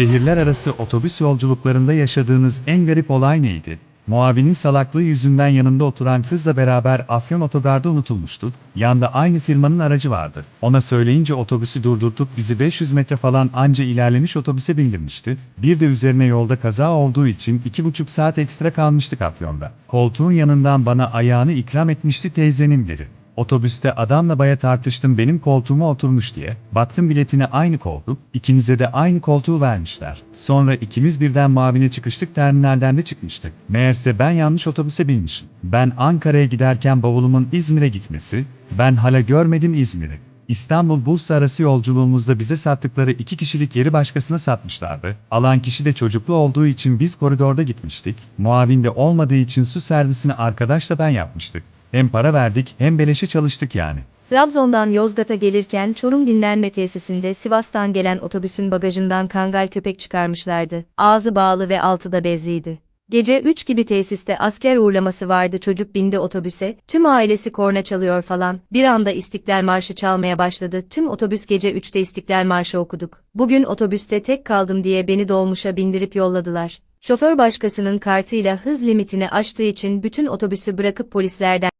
Şehirler arası otobüs yolculuklarında yaşadığınız en garip olay neydi? Muavinin salaklığı yüzünden yanında oturan kızla beraber Afyon otogarda unutulmuştu. Yanda aynı firmanın aracı vardı. Ona söyleyince otobüsü durdurtup bizi 500 metre falan anca ilerlemiş otobüse bindirmişti. Bir de üzerine yolda kaza olduğu için 2,5 saat ekstra kalmıştık Afyon'da. Koltuğun yanından bana ayağını ikram etmişti teyzenin biri. Otobüste adamla baya tartıştım benim koltuğuma oturmuş diye. Baktım biletine aynı koltuk, ikimize de aynı koltuğu vermişler. Sonra ikimiz birden mavine çıkıştık terminalden de çıkmıştık. Meğerse ben yanlış otobüse binmişim. Ben Ankara'ya giderken bavulumun İzmir'e gitmesi, ben hala görmedim İzmir'i. İstanbul-Bursa arası yolculuğumuzda bize sattıkları iki kişilik yeri başkasına satmışlardı. Alan kişi de çocuklu olduğu için biz koridorda gitmiştik. Muavin de olmadığı için su servisini arkadaşla ben yapmıştık. Hem para verdik hem beleşe çalıştık yani. Trabzon'dan Yozgat'a gelirken Çorum dinlenme tesisinde Sivas'tan gelen otobüsün bagajından kangal köpek çıkarmışlardı. Ağzı bağlı ve altı da bezliydi. Gece 3 gibi tesiste asker uğurlaması vardı çocuk bindi otobüse, tüm ailesi korna çalıyor falan. Bir anda İstiklal Marşı çalmaya başladı. Tüm otobüs gece 3'te İstiklal Marşı okuduk. Bugün otobüste tek kaldım diye beni dolmuşa bindirip yolladılar. Şoför başkasının kartıyla hız limitini aştığı için bütün otobüsü bırakıp polislerden